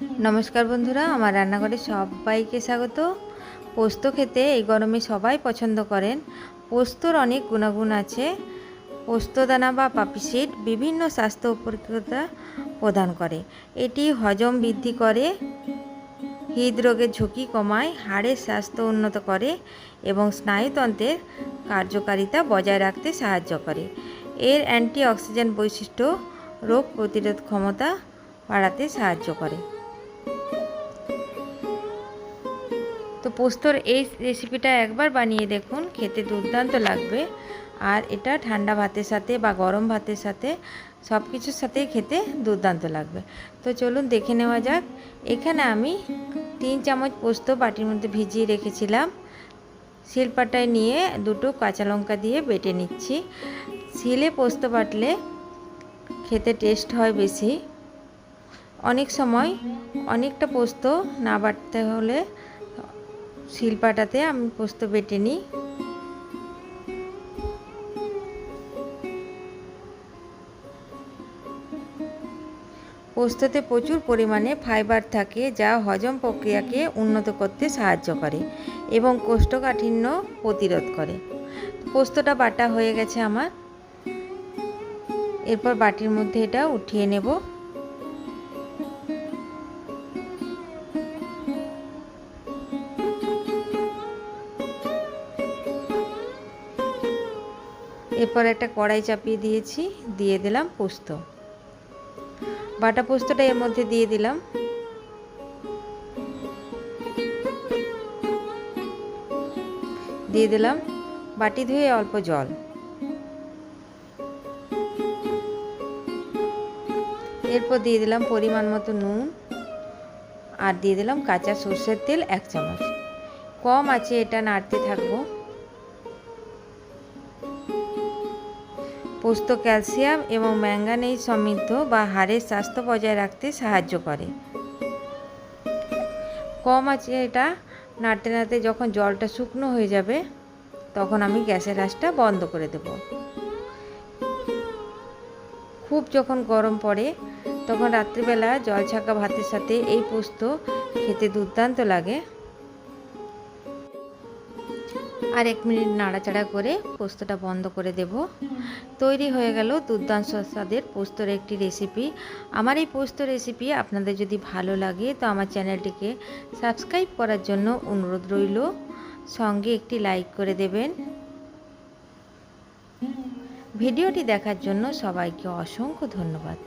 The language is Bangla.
নমস্কার বন্ধুরা, আমার রান্নাঘরে সবাইকে স্বাগত। পোস্ত খেতে এই গরমে সবাই পছন্দ করেন। পোস্তর অনেক গুণাগুণ আছে। পোস্তদানা বা পাপি সিড বিভিন্ন স্বাস্থ্য উপকারিতা প্রদান করে। এটি হজম বৃদ্ধি করে, হৃদরোগের ঝুঁকি কমায়, হাড়ের স্বাস্থ্য উন্নত করে এবং স্নায়ুতন্ত্রের কার্যকারিতা বজায় রাখতে সাহায্য করে। এর অ্যান্টিঅক্সিডেন্ট বৈশিষ্ট্য রোগ প্রতিরোধ ক্ষমতা বাড়াতে সাহায্য করে। তো পোস্তর এই রেসিপিটা একবার বানিয়ে দেখুন, খেতে দুর্দান্ত লাগবে। আর এটা ঠান্ডা ভাতের সাথে বা গরম ভাতের সাথে সব কিছুর সাথেই খেতে দুর্দান্ত লাগবে। তো চলুন দেখে নেওয়া যাক। এখানে আমি তিন চামচ পোস্ত বাটির মধ্যে ভিজিয়ে রেখেছিলাম। শিলপাটায় নিয়ে দুটো কাঁচা লঙ্কা দিয়ে বেটে নিচ্ছি। শিলে পোস্ত বাটলে খেতে টেস্ট হয় বেশি। অনেক সময় অনেকটা পোস্ত না বাটতে হলে শিলপাটাতে আমি পোস্ত বেটে নিই। পোস্ততে প্রচুর পরিমাণে ফাইবার থাকে যা হজম প্রক্রিয়াকে উন্নত করতে সাহায্য করে এবং কোষ্ঠকাঠিন্য প্রতিরোধ করে। পোস্তটা বাটা হয়ে গেছে আমার। এরপর বাটির মধ্যে এটা উঠিয়ে নেব। এরপর একটা কড়াই চাপিয়ে দিয়েছি, দিয়ে দিলাম পোস্ত। বাটা পোস্তটা এর মধ্যে দিয়ে দিলাম। দিয়ে দিলাম বাটি ধুয়ে অল্প জল। এরপর দিয়ে দিলাম পরিমাণ মতো নুন আর দিয়ে দিলাম কাঁচা সর্ষের তেল এক চামচ। কম আছে এটা নাড়তে থাকব। পোস্ত ক্যালসিয়াম এবং ম্যাঙ্গানিজ সমৃদ্ধ বা হাড়ের স্বাস্থ্য বজায় রাখতে সাহায্য করে। কম আছে এটা, নাড়তে নাড়তে যখন জলটা শুকনো হয়ে যাবে, তখন আমি গ্যাসের আঁচটা বন্ধ করে দেব। খুব যখন গরম পড়ে, তখন রাত্রিবেলা জল ছাকা ভাতের সাথে এই পোস্ত খেতে দুর্দান্ত লাগে। আর এক মিনিট নাড়াচাড়া করে পোস্তটা বন্ধ করে দেব। তৈরি হয়ে গেল দুর্দান্ত স্বাদের পোস্তর একটি রেসিপি। আমার এই পোস্ত রেসিপি আপনাদের যদি ভালো লাগে তো আমার চ্যানেলটিকে সাবস্ক্রাইব করার জন্য অনুরোধ রইল। সঙ্গে একটি লাইক করে দেবেন। ভিডিওটি দেখার জন্য সবাইকে অসংখ্য ধন্যবাদ।